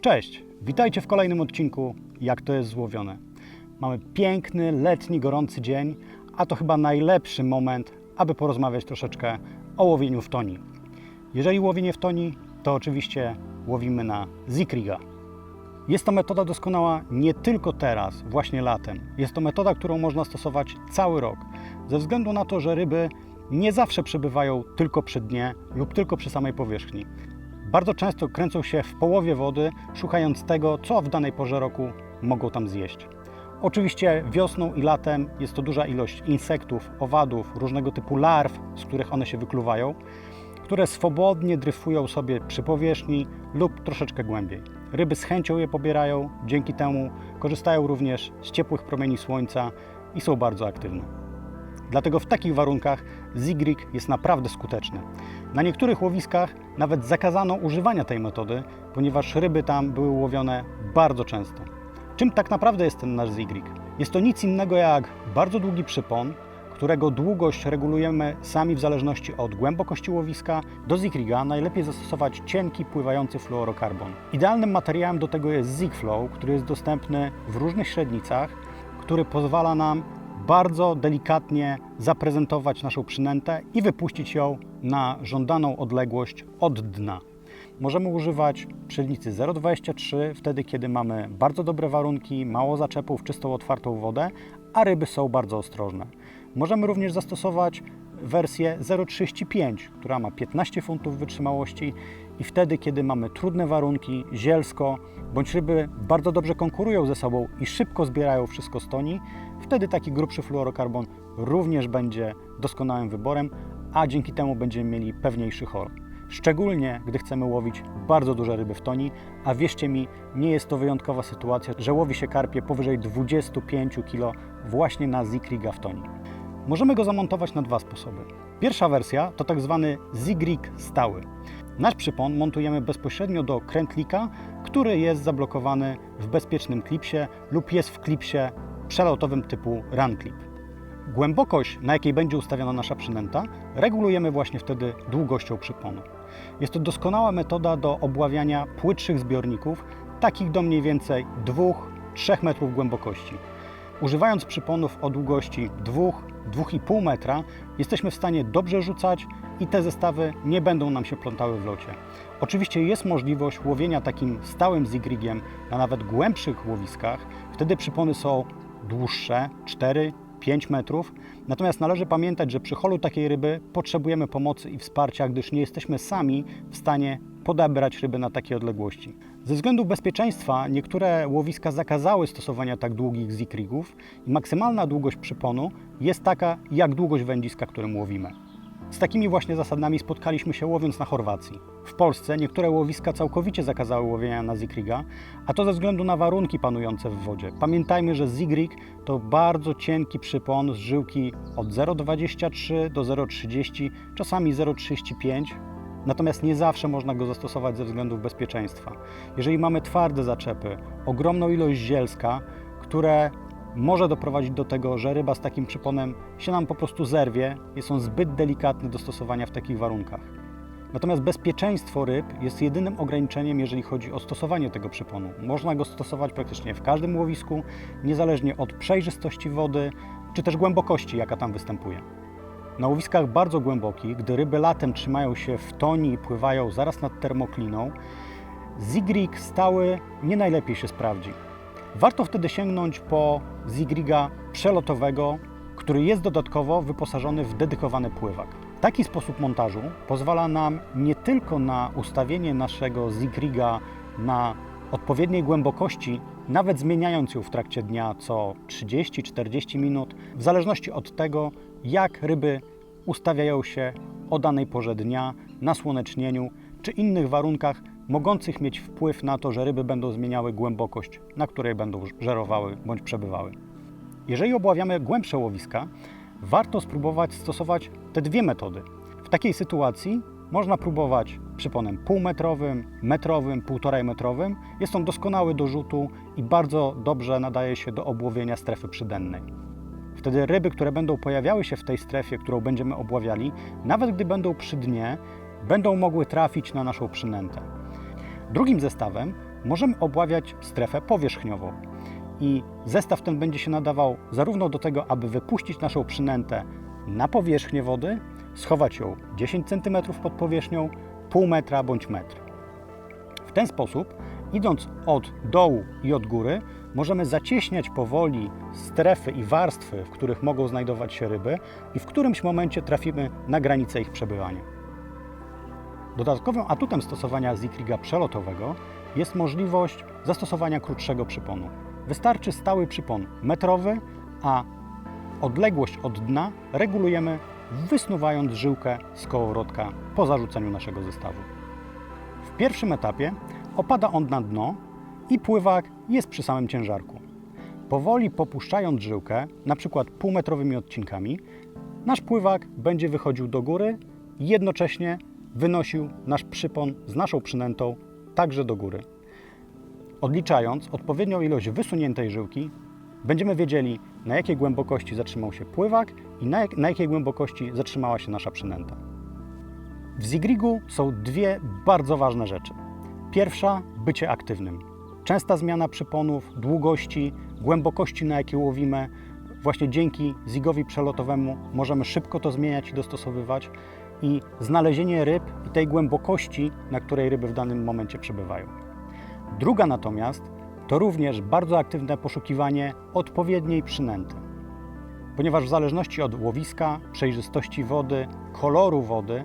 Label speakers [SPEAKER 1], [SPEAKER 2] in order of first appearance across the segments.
[SPEAKER 1] Cześć, witajcie w kolejnym odcinku Jak to jest złowione. Mamy piękny, letni, gorący dzień, a to chyba najlepszy moment, aby porozmawiać troszeczkę o łowieniu w toni. Jeżeli łowienie w toni, to oczywiście łowimy na Zikriga. Jest to metoda doskonała nie tylko teraz, właśnie latem. Jest to metoda, którą można stosować cały rok, ze względu na to, że ryby nie zawsze przebywają tylko przy dnie lub tylko przy samej powierzchni. Bardzo często kręcą się w połowie wody, szukając tego, co w danej porze roku mogą tam zjeść. Oczywiście wiosną i latem jest to duża ilość insektów, owadów, różnego typu larw, z których one się wykluwają, które swobodnie dryfują sobie przy powierzchni lub troszeczkę głębiej. Ryby z chęcią je pobierają, dzięki temu korzystają również z ciepłych promieni słońca i są bardzo aktywne. Dlatego w takich warunkach Zigrig jest naprawdę skuteczny. Na niektórych łowiskach nawet zakazano używania tej metody, ponieważ ryby tam były łowione bardzo często. Czym tak naprawdę jest ten nasz Zigrig? Jest to nic innego jak bardzo długi przypon, którego długość regulujemy sami w zależności od głębokości łowiska. Do Zigriga najlepiej zastosować cienki, pływający fluorokarbon. Idealnym materiałem do tego jest Zigflow, który jest dostępny w różnych średnicach, który pozwala nam bardzo delikatnie zaprezentować naszą przynętę i wypuścić ją na żądaną odległość od dna. Możemy używać przylnicy 0,23 wtedy, kiedy mamy bardzo dobre warunki, mało zaczepów, czystą, otwartą wodę, a ryby są bardzo ostrożne. Możemy również zastosować wersję 0,35, która ma 15 funtów wytrzymałości i wtedy, kiedy mamy trudne warunki, zielsko, bądź ryby bardzo dobrze konkurują ze sobą i szybko zbierają wszystko z toni, wtedy taki grubszy fluorokarbon również będzie doskonałym wyborem, a dzięki temu będziemy mieli pewniejszy chor. Szczególnie, gdy chcemy łowić bardzo duże ryby w toni, a wierzcie mi, nie jest to wyjątkowa sytuacja, że łowi się karpie powyżej 25 kg właśnie na Zikriga w toni. Możemy go zamontować na dwa sposoby. Pierwsza wersja to tak zwany Zigrig stały. Nasz przypon montujemy bezpośrednio do krętlika, który jest zablokowany w bezpiecznym klipsie lub jest w klipsie przelotowym typu run clip. Głębokość, na jakiej będzie ustawiona nasza przynęta, regulujemy właśnie wtedy długością przyponu. Jest to doskonała metoda do obławiania płytszych zbiorników, takich do mniej więcej 2-3 metrów głębokości. Używając przyponów o długości 2-2,5 metra, jesteśmy w stanie dobrze rzucać i te zestawy nie będą nam się plątały w locie. Oczywiście jest możliwość łowienia takim stałym zigrigiem na nawet głębszych łowiskach, wtedy przypony są dłuższe 4 5 metrów. Natomiast należy pamiętać, że przy holu takiej ryby potrzebujemy pomocy i wsparcia, gdyż nie jesteśmy sami w stanie podebrać ryby na takie odległości. Ze względu bezpieczeństwa niektóre łowiska zakazały stosowania tak długich zikrigów i maksymalna długość przyponu jest taka jak długość wędziska, którym łowimy. Z takimi właśnie zasadami spotkaliśmy się łowiąc na Chorwacji. W Polsce niektóre łowiska całkowicie zakazały łowienia na zikriga, a to ze względu na warunki panujące w wodzie. Pamiętajmy, że zigrig to bardzo cienki przypon z żyłki od 0,23 do 0,30, czasami 0,35. Natomiast nie zawsze można go zastosować ze względów bezpieczeństwa. Jeżeli mamy twarde zaczepy, ogromną ilość zielska, które może doprowadzić do tego, że ryba z takim przyponem się nam po prostu zerwie, jest on zbyt delikatny do stosowania w takich warunkach. Natomiast bezpieczeństwo ryb jest jedynym ograniczeniem, jeżeli chodzi o stosowanie tego przyponu. Można go stosować praktycznie w każdym łowisku, niezależnie od przejrzystości wody czy też głębokości, jaka tam występuje. Na łowiskach bardzo głębokich, gdy ryby latem trzymają się w toni i pływają zaraz nad termokliną, zigrig stały nie najlepiej się sprawdzi. Warto wtedy sięgnąć po zigriga przelotowego, który jest dodatkowo wyposażony w dedykowany pływak. Taki sposób montażu pozwala nam nie tylko na ustawienie naszego zigriga na odpowiedniej głębokości, nawet zmieniając ją w trakcie dnia co 30-40 minut, w zależności od tego, jak ryby ustawiają się o danej porze dnia, na słonecznieniu czy innych warunkach mogących mieć wpływ na to, że ryby będą zmieniały głębokość, na której będą żerowały bądź przebywały. Jeżeli obławiamy głębsze łowiska, warto spróbować stosować te dwie metody. W takiej sytuacji można próbować przyponem półmetrowym, metrowym, półtorej metrowym. Jest on doskonały do rzutu i bardzo dobrze nadaje się do obłowienia strefy przydennej. Wtedy ryby, które będą pojawiały się w tej strefie, którą będziemy obławiali, nawet gdy będą przy dnie, będą mogły trafić na naszą przynętę. Drugim zestawem możemy obławiać strefę powierzchniową. I zestaw ten będzie się nadawał zarówno do tego, aby wypuścić naszą przynętę na powierzchnię wody, schować ją 10 cm pod powierzchnią, pół metra bądź metr. W ten sposób, idąc od dołu i od góry, możemy zacieśniać powoli strefy i warstwy, w których mogą znajdować się ryby i w którymś momencie trafimy na granicę ich przebywania. Dodatkowym atutem stosowania zikriga przelotowego jest możliwość zastosowania krótszego przyponu. Wystarczy stały przypon metrowy, a odległość od dna regulujemy wysnuwając żyłkę z kołowrotka po zarzuceniu naszego zestawu. W pierwszym etapie opada on na dno i pływak jest przy samym ciężarku. Powoli popuszczając żyłkę, na przykład półmetrowymi odcinkami, nasz pływak będzie wychodził do góry i jednocześnie wynosił nasz przypon z naszą przynętą także do góry. Odliczając odpowiednią ilość wysuniętej żyłki, będziemy wiedzieli, na jakiej głębokości zatrzymał się pływak i na, jak, na jakiej głębokości zatrzymała się nasza przynęta. W Zigrigu są dwie bardzo ważne rzeczy. Pierwsza bycie aktywnym. Częsta zmiana przyponów, długości, głębokości, na jakie łowimy. Właśnie dzięki zigowi przelotowemu możemy szybko to zmieniać i dostosowywać. I znalezienie ryb i tej głębokości, na której ryby w danym momencie przebywają. Druga natomiast to również bardzo aktywne poszukiwanie odpowiedniej przynęty. Ponieważ w zależności od łowiska, przejrzystości wody, koloru wody,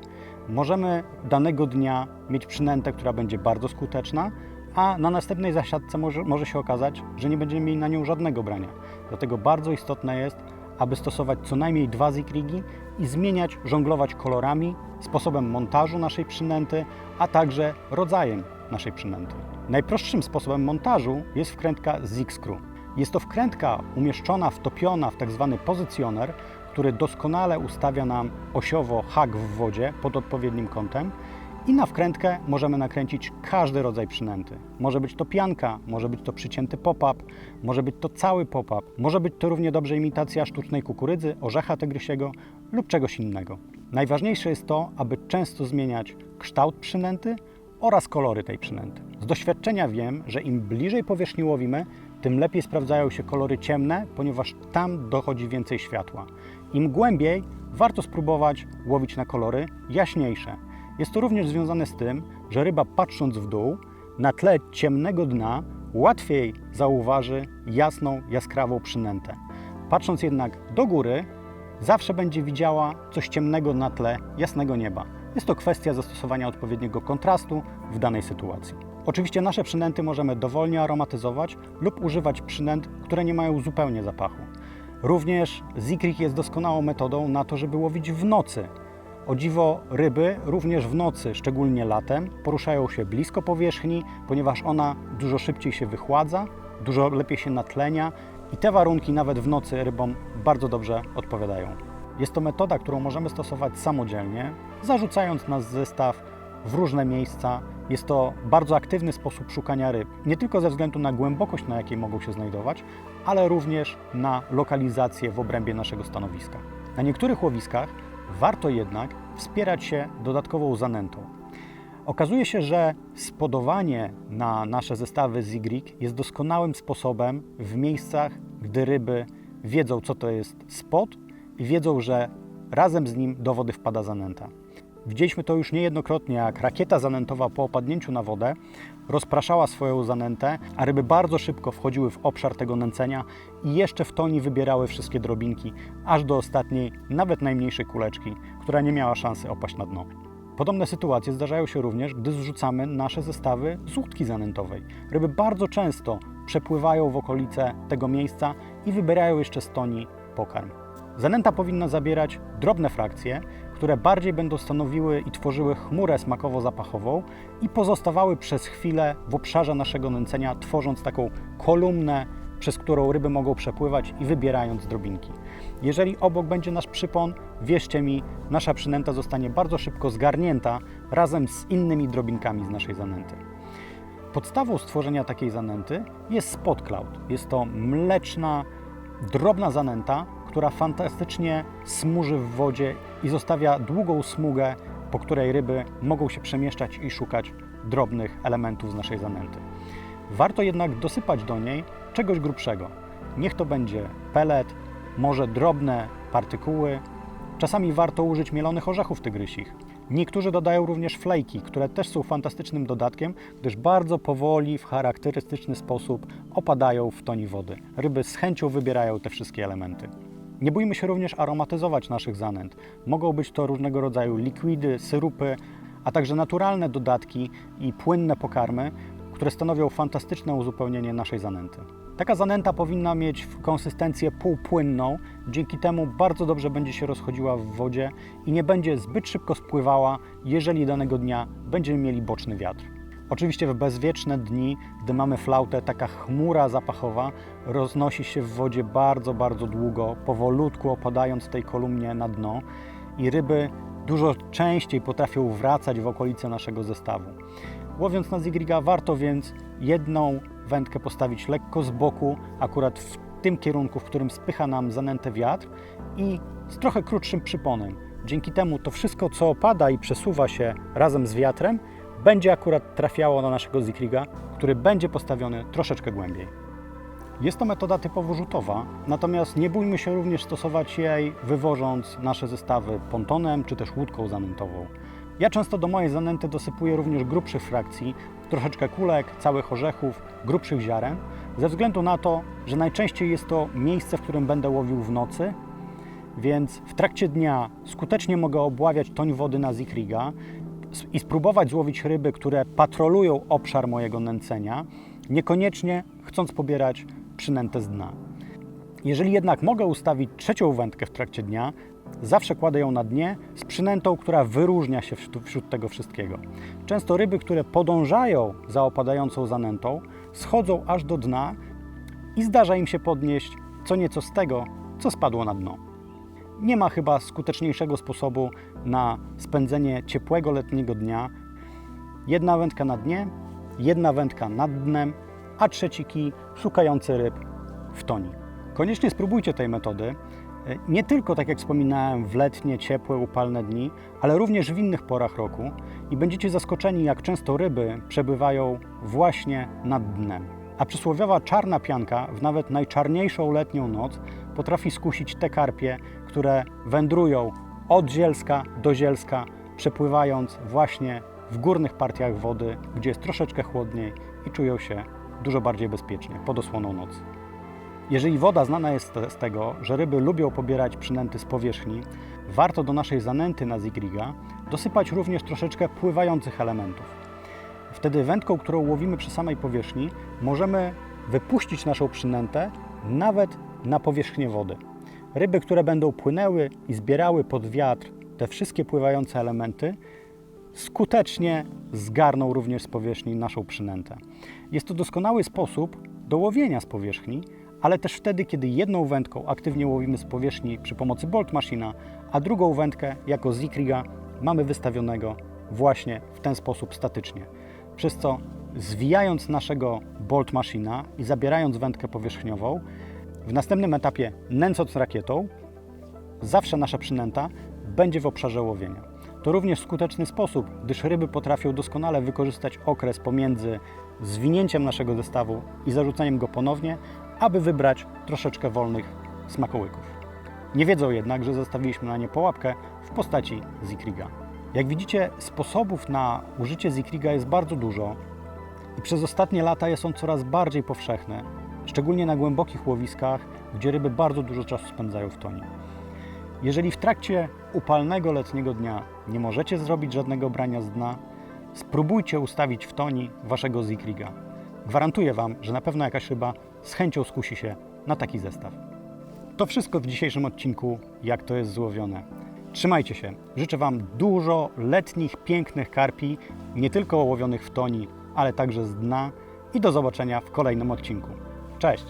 [SPEAKER 1] możemy danego dnia mieć przynętę, która będzie bardzo skuteczna, a na następnej zasiadce może, może się okazać, że nie będziemy mieli na nią żadnego brania. Dlatego bardzo istotne jest, aby stosować co najmniej dwa zikrigi i zmieniać, żonglować kolorami, sposobem montażu naszej przynęty, a także rodzajem naszej przynęty. Najprostszym sposobem montażu jest wkrętka Zig-Screw. Jest to wkrętka umieszczona, wtopiona w tzw. pozycjoner, który doskonale ustawia nam osiowo hak w wodzie pod odpowiednim kątem i na wkrętkę możemy nakręcić każdy rodzaj przynęty. Może być to pianka, może być to przycięty pop-up, może być to cały pop-up, może być to równie dobrze imitacja sztucznej kukurydzy, orzecha tygrysiego lub czegoś innego. Najważniejsze jest to, aby często zmieniać kształt przynęty oraz kolory tej przynęty. Z doświadczenia wiem, że im bliżej powierzchni łowimy, tym lepiej sprawdzają się kolory ciemne, ponieważ tam dochodzi więcej światła. Im głębiej, warto spróbować łowić na kolory jaśniejsze. Jest to również związane z tym, że ryba patrząc w dół, na tle ciemnego dna łatwiej zauważy jasną, jaskrawą przynętę. Patrząc jednak do góry, zawsze będzie widziała coś ciemnego na tle jasnego nieba. Jest to kwestia zastosowania odpowiedniego kontrastu w danej sytuacji. Oczywiście nasze przynęty możemy dowolnie aromatyzować lub używać przynęt, które nie mają zupełnie zapachu. Również zikrik jest doskonałą metodą na to, żeby łowić w nocy. O dziwo ryby również w nocy, szczególnie latem, poruszają się blisko powierzchni, ponieważ ona dużo szybciej się wychładza, dużo lepiej się natlenia i te warunki nawet w nocy rybom bardzo dobrze odpowiadają. Jest to metoda, którą możemy stosować samodzielnie, zarzucając nasz zestaw w różne miejsca. Jest to bardzo aktywny sposób szukania ryb, nie tylko ze względu na głębokość, na jakiej mogą się znajdować, ale również na lokalizację w obrębie naszego stanowiska. Na niektórych łowiskach warto jednak wspierać się dodatkową zanętą. Okazuje się, że spodowanie na nasze zestawy Zigrig jest doskonałym sposobem w miejscach, gdy ryby wiedzą, co to jest spot i wiedzą, że razem z nim do wody wpada zanęta. Widzieliśmy to już niejednokrotnie, jak rakieta zanętowa po opadnięciu na wodę rozpraszała swoją zanętę, a ryby bardzo szybko wchodziły w obszar tego nęcenia i jeszcze w toni wybierały wszystkie drobinki, aż do ostatniej, nawet najmniejszej kuleczki, która nie miała szansy opaść na dno. Podobne sytuacje zdarzają się również, gdy zrzucamy nasze zestawy z łódki zanętowej. Ryby bardzo często przepływają w okolice tego miejsca i wybierają jeszcze z toni pokarm. Zanęta powinna zabierać drobne frakcje, które bardziej będą stanowiły i tworzyły chmurę smakowo-zapachową i pozostawały przez chwilę w obszarze naszego nęcenia, tworząc taką kolumnę, przez którą ryby mogą przepływać i wybierając drobinki. Jeżeli obok będzie nasz przypon, wierzcie mi, nasza przynęta zostanie bardzo szybko zgarnięta razem z innymi drobinkami z naszej zanęty. Podstawą stworzenia takiej zanęty jest spot cloud. Jest to mleczna, drobna zanęta, która fantastycznie smuży w wodzie i zostawia długą smugę, po której ryby mogą się przemieszczać i szukać drobnych elementów z naszej zanęty. Warto jednak dosypać do niej czegoś grubszego. Niech to będzie pelet, może drobne partykuły. Czasami warto użyć mielonych orzechów tygrysich. Niektórzy dodają również flejki, które też są fantastycznym dodatkiem, gdyż bardzo powoli, w charakterystyczny sposób opadają w toni wody. Ryby z chęcią wybierają te wszystkie elementy. Nie bójmy się również aromatyzować naszych zanęt. Mogą być to różnego rodzaju likwidy, syrupy, a także naturalne dodatki i płynne pokarmy, które stanowią fantastyczne uzupełnienie naszej zanęty. Taka zanęta powinna mieć konsystencję półpłynną, dzięki temu bardzo dobrze będzie się rozchodziła w wodzie i nie będzie zbyt szybko spływała, jeżeli danego dnia będziemy mieli boczny wiatr. Oczywiście w bezwieczne dni, gdy mamy flautę, taka chmura zapachowa roznosi się w wodzie bardzo, bardzo długo, powolutku opadając tej kolumnie na dno i ryby dużo częściej potrafią wracać w okolice naszego zestawu. Łowiąc na zigriga warto więc jedną wędkę postawić lekko z boku, akurat w tym kierunku, w którym spycha nam zanętę wiatr i z trochę krótszym przyponem. Dzięki temu to wszystko, co opada i przesuwa się razem z wiatrem, będzie akurat trafiało na naszego zikriga, który będzie postawiony troszeczkę głębiej. Jest to metoda typowo rzutowa, natomiast nie bójmy się również stosować jej, wywożąc nasze zestawy pontonem czy też łódką zanętową. Ja często do mojej zanęty dosypuję również grubszych frakcji, troszeczkę kulek, całych orzechów, grubszych ziaren, ze względu na to, że najczęściej jest to miejsce, w którym będę łowił w nocy, więc w trakcie dnia skutecznie mogę obławiać toń wody na zikriga i spróbować złowić ryby, które patrolują obszar mojego nęcenia, niekoniecznie chcąc pobierać przynętę z dna. Jeżeli jednak mogę ustawić trzecią wędkę w trakcie dnia, zawsze kładę ją na dnie z przynętą, która wyróżnia się wśród, wśród tego wszystkiego. Często ryby, które podążają za opadającą zanętą, schodzą aż do dna i zdarza im się podnieść co nieco z tego, co spadło na dno. Nie ma chyba skuteczniejszego sposobu na spędzenie ciepłego letniego dnia. Jedna wędka na dnie, jedna wędka nad dnem, a trzeci kij szukający ryb w toni. Koniecznie spróbujcie tej metody. Nie tylko, tak jak wspominałem, w letnie, ciepłe, upalne dni, ale również w innych porach roku i będziecie zaskoczeni, jak często ryby przebywają właśnie nad dnem. A przysłowiowa czarna pianka w nawet najczarniejszą letnią noc potrafi skusić te karpie, które wędrują od Zielska do Zielska, przepływając właśnie w górnych partiach wody, gdzie jest troszeczkę chłodniej i czują się dużo bardziej bezpiecznie pod osłoną nocy. Jeżeli woda znana jest z tego, że ryby lubią pobierać przynęty z powierzchni, warto do naszej zanęty na zigriga dosypać również troszeczkę pływających elementów. Wtedy wędką, którą łowimy przy samej powierzchni, możemy wypuścić naszą przynętę nawet na powierzchnię wody. Ryby, które będą płynęły i zbierały pod wiatr te wszystkie pływające elementy, skutecznie zgarną również z powierzchni naszą przynętę. Jest to doskonały sposób do łowienia z powierzchni, ale też wtedy, kiedy jedną wędką aktywnie łowimy z powierzchni przy pomocy Bolt Machina, a drugą wędkę jako Zikriga mamy wystawionego właśnie w ten sposób statycznie. Przez co zwijając naszego Bolt Machina i zabierając wędkę powierzchniową, w następnym etapie nęcąc rakietą, zawsze nasza przynęta będzie w obszarze łowienia. To również skuteczny sposób, gdyż ryby potrafią doskonale wykorzystać okres pomiędzy zwinięciem naszego zestawu i zarzuceniem go ponownie, aby wybrać troszeczkę wolnych smakołyków. Nie wiedzą jednak, że zostawiliśmy na nie połapkę w postaci zikriga. Jak widzicie, sposobów na użycie zikriga jest bardzo dużo i przez ostatnie lata jest on coraz bardziej powszechny, szczególnie na głębokich łowiskach, gdzie ryby bardzo dużo czasu spędzają w tonie. Jeżeli w trakcie upalnego letniego dnia nie możecie zrobić żadnego brania z dna, spróbujcie ustawić w toni waszego zikriga. Gwarantuję Wam, że na pewno jakaś ryba z chęcią skusi się na taki zestaw. To wszystko w dzisiejszym odcinku, jak to jest złowione. Trzymajcie się. Życzę Wam dużo letnich, pięknych karpi, nie tylko łowionych w toni, ale także z dna i do zobaczenia w kolejnym odcinku. Cześć!